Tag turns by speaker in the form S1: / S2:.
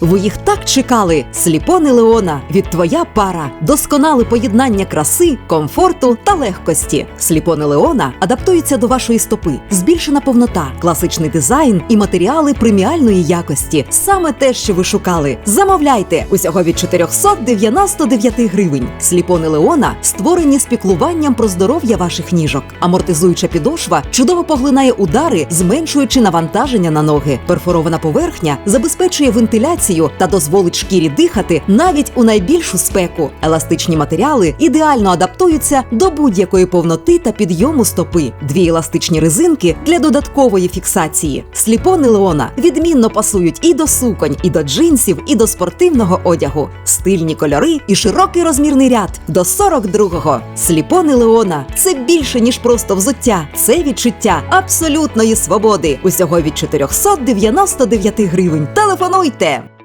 S1: Ви їх так чекали. Сліпони Леона від твоя пара. Досконале поєднання краси, комфорту та легкості. Сліпони Леона адаптуються до вашої стопи. Збільшена повнота, класичний дизайн і матеріали преміальної якості. Саме те, що ви шукали. Замовляйте усього від 499 гривень. Сліпони Леона створені з піклуванням про здоров'я ваших ніжок. Амортизуюча підошва чудово поглинає удари, зменшуючи навантаження на ноги. Перфорована поверхня забезпечує вентиляцію та дозволить шкірі дихати навіть у найбільшу спеку. Еластичні матеріали ідеально адаптуються до будь-якої повноти та підйому стопи. Дві еластичні резинки для додаткової фіксації. Сліпони Леона відмінно пасують і до суконь, і до джинсів, і до спортивного одягу. Стильні кольори і широкий розмірний ряд до 42-го. Сліпони Леона це більше ніж просто взуття. Це відчуття абсолютної свободи. Усього від 499 гривень. Телефонуйте!